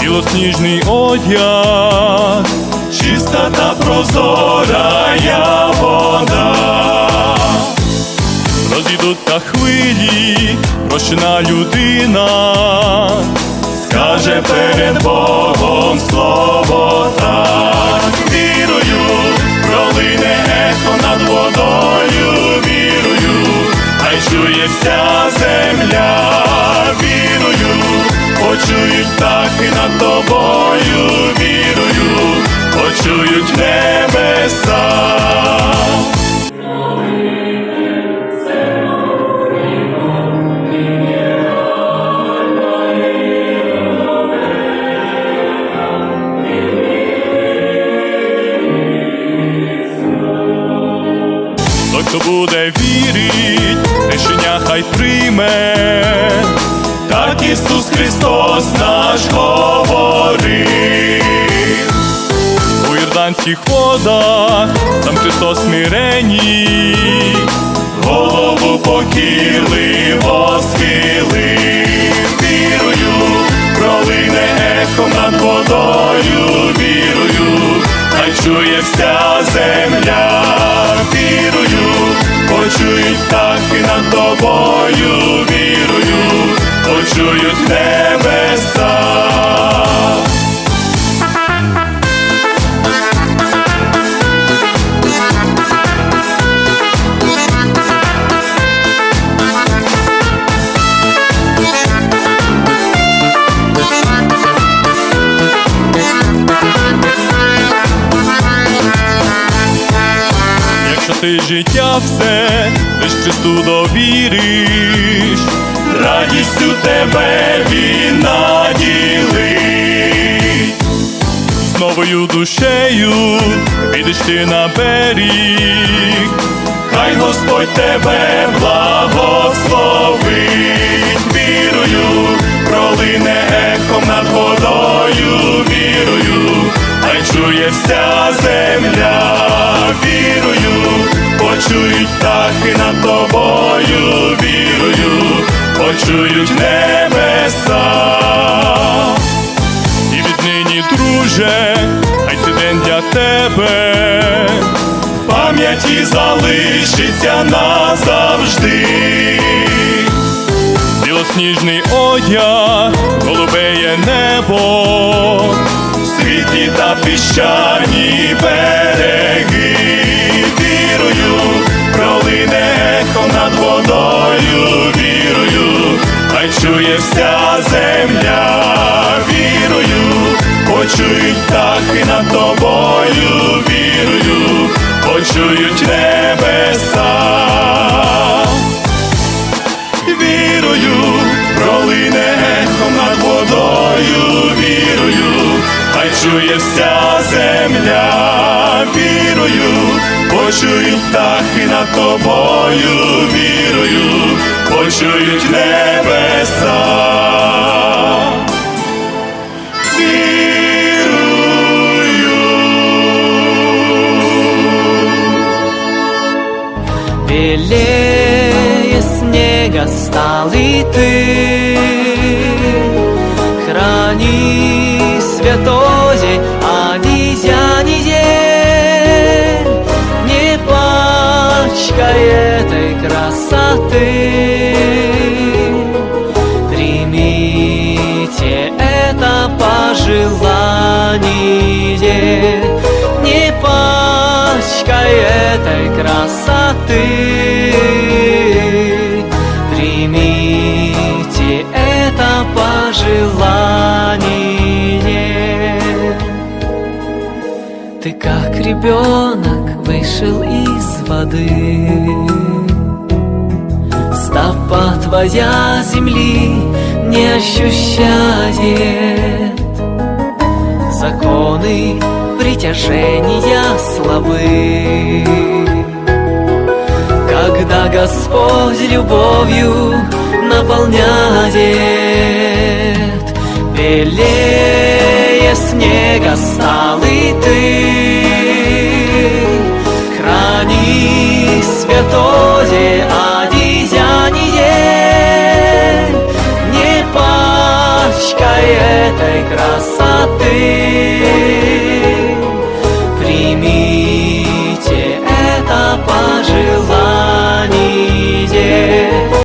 білосніжний одяг, чиста та прозора я вода. розійдуться хвилі, прощена людина, Каже перед Богом слово так, вірую, пролине ехо над водою, вірую, хай чує вся почують небеса. той, хто буде вірить, рішення хай прийме, Так Ісус Христос наш говорив. Йорданських водах, там Христос смирені, голову покірливо ти життя все, лиш Христу довіриш, радістю тебе він наділить. з новою душею підеш ти на берег, Хай Господь тебе благословить, вірую, пролине ехом над водою, вірую, хай чує вся почують небеса. і віднині, друже, хай цей день для тебе. Пам'яті залишиться назавжди. Білосніжний одяг, голубеє небо, світлі та піщані береги, хай чує вся земля, вірую, почують птахи над тобою, вірую, почують небеса. Вірую, пролине ехом над водою, вірую, хай чує вся земля, вірую, почують птахи над тобою, вірую, почують небеса. стали ты храни святої, а нельзя, нельзя, не плачка этой красоты. Примите это пожелание, не пачка этой красоты. Пожелание. Ты как ребенок вышел из воды. Стопа твоя земли не ощущает Законы притяжения слабы Когда Господь любовью наполняет. Белее снега стал и ты. Храни святое одеяние Не пачкай этой красоты.